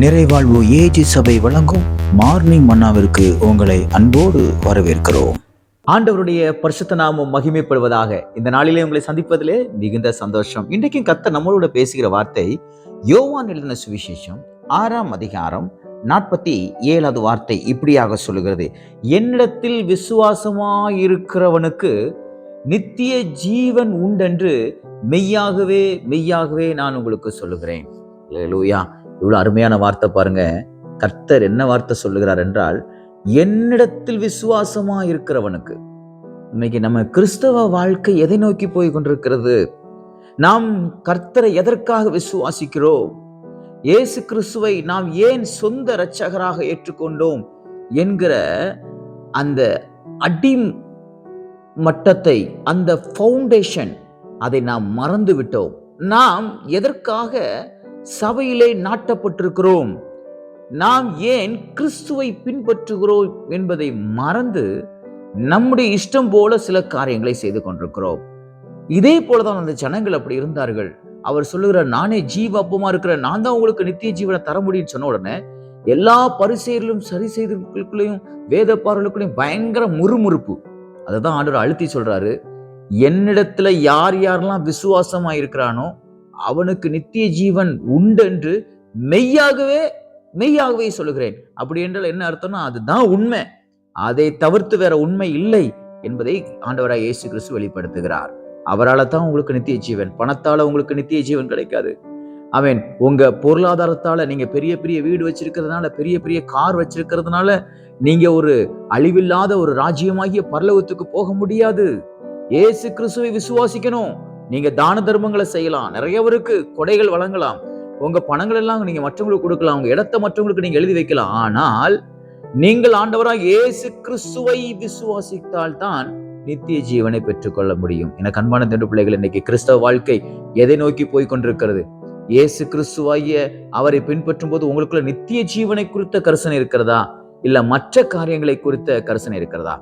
நிறைவாழ்வு AG சபை வழங்கும் morning மன்னாவிற்கு உங்களை அன்போடு வரவேற்கிறோம். ஆண்டவருடைய பரிசுத்த நாமம் மகிமைப்படுவதாக இந்த நாளிலே உங்களை சந்திப்பதிலே மிகுந்த சந்தோஷம். இன்றைக்கும் கத்த நம்மளோட பேசுகிற வார்த்தை யோவான் எழுதின சுவிசேஷம் ஆறாம் அதிகாரம் நாற்பத்தி ஏழாவது வார்த்தை இப்படியாக சொல்லுகிறது. என்னிடத்தில் விசுவாசமாயிருக்கிறவனுக்கு நித்திய ஜீவன் உண்டென்று மெய்யாகவே மெய்யாகவே நான் உங்களுக்கு சொல்லுகிறேன். லூயா இவ்வளோ அருமையான வார்த்தை பாருங்க. கர்த்தர் என்ன வார்த்தை சொல்லுகிறார் என்றால் என்னிடத்தில் விசுவாசமா இருக்கிறவனுக்கு. இன்னைக்கு நம்ம கிறிஸ்தவ வாழ்க்கை எதை நோக்கி போய் கொண்டிருக்கிறது? நாம் கர்த்தரை எதற்காக விசுவாசிக்கிறோம்? இயேசு கிறிஸ்துவை நாம் ஏன் சொந்த இரட்சகராக ஏற்றுக்கொண்டோம்? என்கிற அந்த அடி மட்டத்தை அந்த ஃபவுண்டேஷன் அதை நாம் மறந்து விட்டோம் நாம் எதற்காக சபையிலே நாட்டப்பட்டிருக்கிறோம். நாம் ஏன் கிறிஸ்துவை பின்பற்றுகிறோம் என்பதை மறந்து நம்முடைய இஷ்டம் போல சில காரியங்களை செய்து கொண்டிருக்கிறோம். இதே போலதான் அந்த ஜனங்கள் அப்படி இருந்தார்கள். அவர் சொல்லுகிற நானே ஜீவ அப்பமா இருக்கிற நான் தான் உங்களுக்கு நித்திய ஜீவனை தர முடியும்னு சொன்ன உடனே எல்லா பரிசெயர்களும் சரி செய்தவர்களுக்குள்ளேயும் வேத பார்வைகளுக்குள்ளேயும் பயங்கர முறுமுறுப்பு. அதை தான் ஆண்டவர் அழுத்தி சொல்றாரு. என்னிடத்துல யார் யாரெல்லாம் விசுவாசமா இருக்கிறானோ அவனுக்கு நித்திய ஜீவன் உண்டென்று மெய்யாகவே மெய்யாகவே சொல்லுகிறேன். அப்படி என்றால் என்ன அர்த்தம்னா அதுதான் உண்மை. அதை தவிர்த்து வேற உண்மை இல்லை என்பதை ஆண்டவராய் இயேசு கிறிஸ்து வெளிப்படுத்துகிறார். அவரால் தான் உங்களுக்கு நித்திய ஜீவன் பணத்தால் உங்களுக்கு நித்திய ஜீவன் கிடைக்காது. அவன் உங்க பொருளாதாரத்தால நீங்க பெரிய பெரிய வீடு வச்சிருக்கிறதுனால பெரிய பெரிய கார் வச்சிருக்கிறதுனால நீங்க ஒரு அழிவில்லாத ஒரு ராஜ்யமாகிய பரலோகத்துக்கு போக முடியாது. ஏசு கிறிஸ்துவை விசுவாசிக்கணும். நீங்க தான தர்மங்களை செய்யலாம். நிறையவருக்கு கொடைகள் வழங்கலாம். உங்க பணங்கள் எல்லாம் நீங்க மற்றவங்களுக்கு கொடுக்கலாம். உங்க இடத்தை மற்றவங்களுக்கு நீங்க எழுதி வைக்கலாம். ஆனால் நீங்கள் ஆண்டவராக இயேசு கிறிஸ்துவை விசுவாசித்தால் தான் நித்திய ஜீவனை பெற்றுக்கொள்ள முடியும். என கண்பான திண்டு பிள்ளைகள் இன்னைக்கு கிறிஸ்தவ வாழ்க்கை எதை நோக்கி போய் கொண்டிருக்கிறது? இயேசு கிறிஸ்துவாகிய அவரை பின்பற்றும் போது உங்களுக்குள்ள நித்திய ஜீவனை குறித்த கரிசனை இருக்கிறதா? இல்ல மற்ற காரியங்களை குறித்த கரிசனை இருக்கிறதா?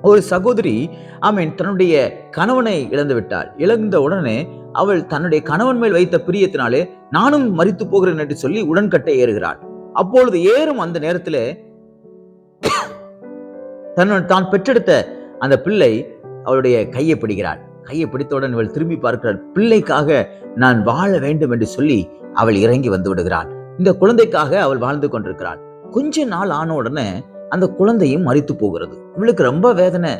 ஒரு சகோதரி ஆமீன் தன்னுடைய கணவனை இழந்து விட்டாள் இழந்த உடனே அவள் தன்னுடைய கணவன் மேல் வைத்த பிரியத்தினாலே நானும் மறித்து போகிறேன் என்று சொல்லி உடன்கட்டை ஏறுகிறாள். அப்பொழுது ஏறும் அந்த நேரத்தில் தன்னுடன் தான் பெற்றெடுத்த அந்த பிள்ளை அவளுடைய கையை பிடிக்கிறாள். கையை பிடித்தவுடன் இவள் திரும்பி பார்க்கிறாள். பிள்ளைக்காக நான் வாழ வேண்டும் என்று சொல்லி அவள் இறங்கி வந்து விடுகிறாள். இந்த குழந்தைக்காக அவள் வாழ்ந்து கொண்டிருக்கிறாள். கொஞ்ச நாள் ஆன உடனே அந்த குழந்தையும் மறித்து போகிறது. இவளுக்கு ரொம்ப வேதனை.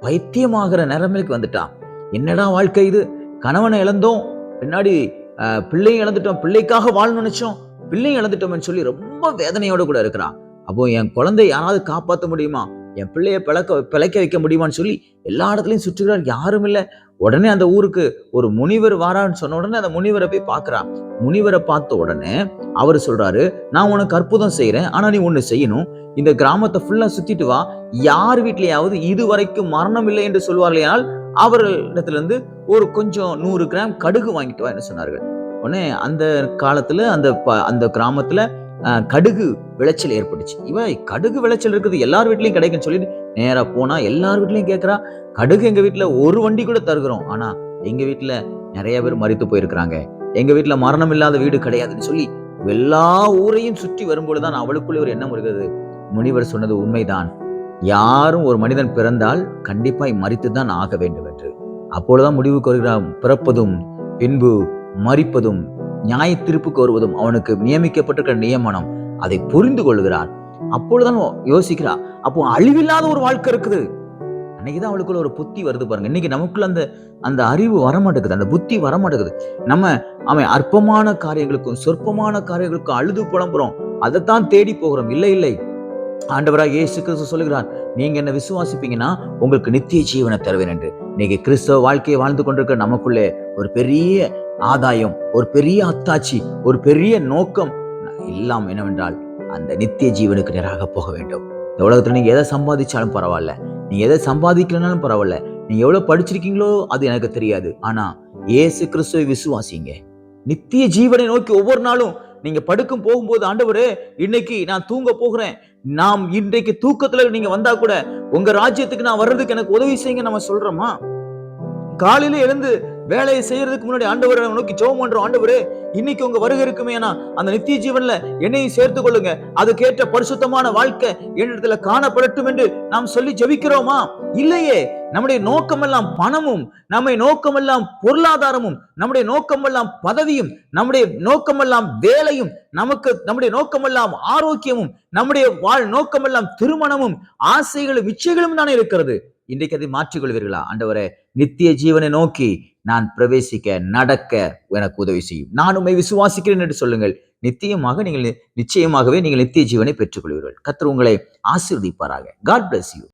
பைத்தியமாகிற நிலைமைக்கு வந்துட்டான். என்னடா வாழ்க்கை இது? கணவனை இழந்தோம். பின்னாடி பிள்ளையும் இழந்துட்டோம். பிள்ளைக்காக வாழ்னு நினைச்சோம். பிள்ளையும் இழந்துட்டோம்னு சொல்லி ரொம்ப வேதனையோட கூட இருக்கிறான். அப்போ என் குழந்தை யாராவது காப்பாற்ற முடியுமா? என் பிள்ளைய பிளக்க பிழைக்க வைக்க முடியுமான்னு சொல்லி எல்லா இடத்துலையும் சுற்றுகிறார். யாரும் இல்லை. உடனே அந்த ஊருக்கு ஒரு முனிவர் வாரான்னு சொன்ன உடனே அந்த முனிவரை போய் பார்க்குறான். முனிவரை பார்த்த உடனே அவர் சொல்றாரு நான் உனக்கு அற்புதம் செய்யறேன் ஆனா நீ ஒன்று செய்யணும். இந்த கிராமத்தை ஃபுல்லா சுத்திட்டு வா. யார் வீட்லயாவது இது வரைக்கும் மரணம் இல்லை என்று சொல்வார்களேனால் அவர்களிடத்துல இருந்து ஒரு கொஞ்சம் நூறு கிராம் கடுகு வாங்கிட்டு வா என்று சொன்னார்கள். உடனே அந்த காலத்துல அந்த அந்த கிராமத்துல கடுகு விளைச்சல் ஏற்பட்டுச்சு. இவ கடுகு விளைச்சல் இருக்குது எல்லார் வீட்லயும் கிடைக்குன்னு சொல்லிட்டு நேரா போனா எல்லார் வீட்லயும் கேட்குறா கடுகு எங்க வீட்டுல ஒரு வண்டி கூட தருகிறோம். ஆனா எங்க வீட்டுல நிறைய பேர் மறித்து போயிருக்கிறாங்க. எங்க வீட்டுல மரணம் இல்லாத வீடு கிடையாதுன்னு சொல்லி எல்லா ஊரையும் சுற்றி வரும்பொழுதுதான் அவளுக்குள்ளே ஒரு எண்ணம் வருகிறது. முனிவர் சொன்னது உண்மைதான். யாரும் ஒரு மனிதன் பிறந்தால் கண்டிப்பாய் மறித்து தான் ஆக வேண்டும் என்று அப்பொழுதுதான் முடிவுக்கு வருகிறான் பிறப்பதும் பின்பு மறிப்பதும் நியாய திருப்புக்கு வருவதும் அவனுக்கு நியமிக்கப்பட்டிருக்கிற நியமனம். அதை புரிந்து கொள்கிறான். அப்பொழுதுதான் யோசிக்கிறா அப்போ அழிவில்லாத ஒரு வாழ்க்கை இருக்குது. அன்னைக்குதான் அவளுக்குள்ள ஒரு புத்தி வருது பாருங்க. இன்னைக்கு நமக்குள்ள அந்த அந்த அறிவு வரமாட்டேங்குது அந்த புத்தி வரமாட்டேங்குது. நம்ம அவன் அற்பமான காரியங்களுக்கும் சொற்பமான காரியங்களுக்கும் அழுது புலம்புறோம். அதைத்தான் தேடி போகிறோம். இல்லை இல்லை. ஆண்டவராக இயேசு கிறிஸ்து சொல்லுகிறார் நீங்க என்ன விசுவாசிப்பீங்கன்னா உங்களுக்கு நித்திய ஜீவனை தருவேன் என்று. இன்னைக்கு கிறிஸ்தவ வாழ்க்கையை வாழ்ந்து கொண்டிருக்க நமக்குள்ளே ஒரு பெரிய ஆதாயம் ஒரு பெரிய அத்தாட்சி ஒரு பெரிய நோக்கம் எல்லாம் என்னவென்றால் அந்த நித்திய ஜீவனுக்கு நேராக போக வேண்டும். இந்த உலகத்தில் நீங்க எதை சம்பாதிச்சாலும் பரவாயில்ல. நீங்க எதை சம்பாதிக்கலனாலும் பரவாயில்ல. நீங்க எவ்வளவு படிச்சிருக்கீங்களோ அது எனக்கு தெரியாது. ஆனா ஏசு கிறிஸ்துவை விசுவாசிங்க. நித்திய ஜீவனை நோக்கி ஒவ்வொரு நாளும் நீங்க படுக்கும் போகும்போது ஆண்டவரே இன்னைக்கு நான் தூங்க போகிறேன். நாம் இன்றைக்கு தூக்கத்துல நீங்க வந்தா கூட உங்க ராஜ்யத்துக்கு நான் வர்றதுக்கு எனக்கு உதவி செய்யுங்க நம்ம சொல்றோமா? காலையில எழுந்து வேலையை செய்யறதுக்கு முன்னாடி ஆண்டவரை நோக்கி ஜெபம் பண்றோம். ஆண்டவரே இன்னைக்கு உங்க வருகை இருக்குமே அந்த நித்திய ஜீவன்ல என்னையும் சேர்த்து கொள்ளுங்க. அதுக்கேற்ற பரிசுத்தமான வாழ்க்கை என்னிடத்துல காணப்படட்டும் என்று நாம் சொல்லி ஜெபிக்கிறோமா? இல்லையே. நம்முடைய நோக்கமெல்லாம் பணமும் நம்முடைய நோக்கமெல்லாம் பொருளாதாரமும் நம்முடைய நோக்கமெல்லாம் பதவியும் நம்முடைய நோக்கமெல்லாம் வேலையும் நமக்கு நம்முடைய நோக்கமெல்லாம் ஆரோக்கியமும் நம்முடைய வாழ் நோக்கமெல்லாம் திருமணமும் ஆசைகளும் இச்சைகளும் தானே இருக்கிறது. இன்றைக்கு அதை மாற்றிக்கொள்வீர்களா? ஆண்டவரே நித்திய ஜீவனை நோக்கி நான் பிரவேசிக்க நடக்க எனக்கு உதவி செய்யும். நான் உண்மை விசுவாசிக்கிறேன் என்று சொல்லுங்கள். நித்தியமாக நீங்கள் நிச்சயமாகவே நீங்கள் நித்திய ஜீவனை பெற்றுக்கொள்வீர்கள். கத்திர உங்களை ஆசீர்வதிப்பாராக. God bless you